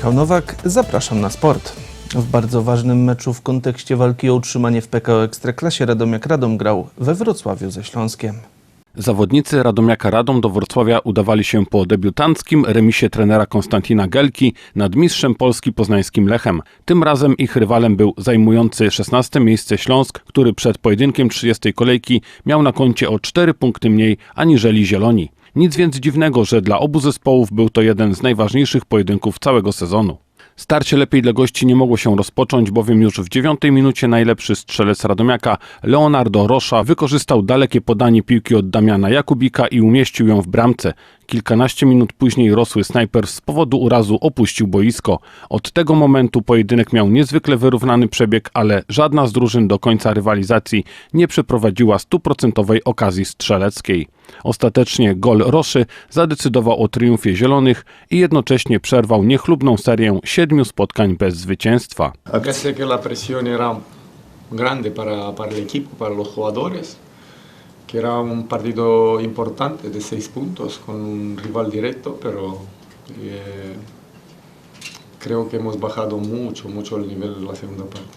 Michał Nowak, zapraszam na sport. W bardzo ważnym meczu w kontekście walki o utrzymanie w PKO Ekstraklasie Radomiak Radom grał we Wrocławiu ze Śląskiem. Zawodnicy Radomiaka Radom do Wrocławia udawali się po debiutanckim remisie trenera Konstantina Gelki nad mistrzem Polski poznańskim Lechem. Tym razem ich rywalem był zajmujący 16 miejsce Śląsk, który przed pojedynkiem 30 kolejki miał na koncie o 4 punkty mniej aniżeli Zieloni. Nic więc dziwnego, że dla obu zespołów był to jeden z najważniejszych pojedynków całego sezonu. Starcie lepiej dla gości nie mogło się rozpocząć, bowiem już w dziewiątej minucie najlepszy strzelec Radomiaka Leonardo Rosza wykorzystał dalekie podanie piłki od Damiana Jakubika i umieścił ją w bramce. Kilkanaście minut później rosły snajper z powodu urazu opuścił boisko. Od tego momentu pojedynek miał niezwykle wyrównany przebieg, ale żadna z drużyn do końca rywalizacji nie przeprowadziła stuprocentowej okazji strzeleckiej. Ostatecznie gol Roszy zadecydował o triumfie Zielonych i jednocześnie przerwał niechlubną serię siedmiu spotkań bez zwycięstwa. Sé que era un partido importante de seis puntos con un rival directo, pero eh, creo que hemos bajado mucho, mucho el nivel en la segunda parte.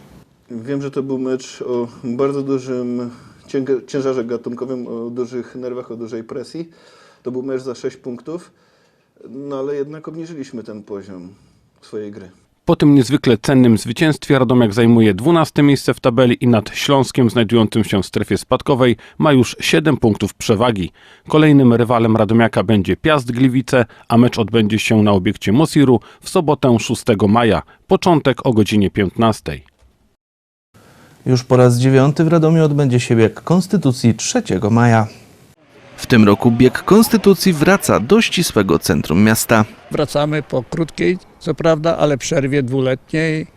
Wiem, że to był mecz o bardzo dużym ciężarze gatunkowym, o dużych nerwach, o dużej presji. To był mecz za 6 punktów, no ale jednak obniżyliśmy ten poziom swojej gry. Po tym niezwykle cennym zwycięstwie Radomiak zajmuje 12 miejsce w tabeli i nad Śląskiem znajdującym się w strefie spadkowej ma już 7 punktów przewagi. Kolejnym rywalem Radomiaka będzie Piast Gliwice, a mecz odbędzie się na obiekcie Mosiru w sobotę 6 maja. Początek o godzinie 15. Już po raz dziewiąty w Radomiu odbędzie się bieg Konstytucji 3 maja. W tym roku bieg Konstytucji wraca do ścisłego centrum miasta. Wracamy po krótkiej, co prawda, ale przerwie dwuletniej,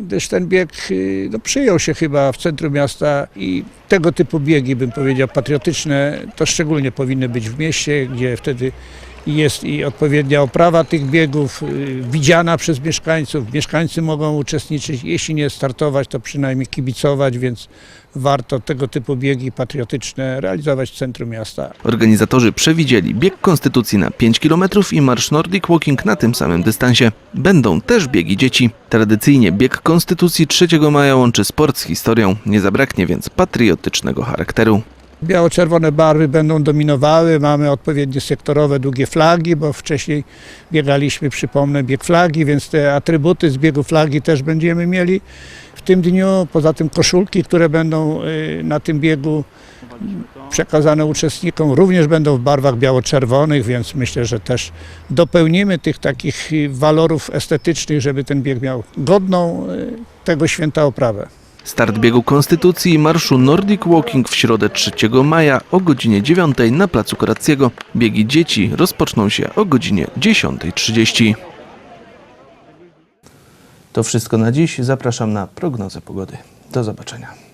gdyż ten bieg y, no, przyjął się chyba w centrum miasta i tego typu biegi, bym powiedział, patriotyczne, to szczególnie powinny być w mieście, gdzie wtedy jest i odpowiednia oprawa tych biegów, y, widziana przez mieszkańców. Mieszkańcy mogą uczestniczyć, jeśli nie startować, to przynajmniej kibicować, więc warto tego typu biegi patriotyczne realizować w centrum miasta. Organizatorzy przewidzieli bieg Konstytucji na 5 km i marsz Nordic Walking na tym samym dystansie. Będą też biegi dzieci. Tradycyjnie bieg Konstytucji 3 maja łączy sport z historią, nie zabraknie więc patriotycznego charakteru. Biało-czerwone barwy będą dominowały, mamy odpowiednie sektorowe długie flagi, bo wcześniej biegaliśmy, przypomnę, bieg flagi, więc te atrybuty z biegu flagi też będziemy mieli w tym dniu. Poza tym koszulki, które będą y, na tym biegu przekazane uczestnikom, również będą w barwach biało-czerwonych, więc myślę, że też dopełnimy tych takich y, walorów estetycznych, żeby ten bieg miał godną y, tego święta oprawę. Start biegu Konstytucji i marszu Nordic Walking w środę 3 maja o godzinie 9 na placu Korackiego. Biegi dzieci rozpoczną się o godzinie 10.30. To wszystko na dziś. Zapraszam na prognozę pogody. Do zobaczenia.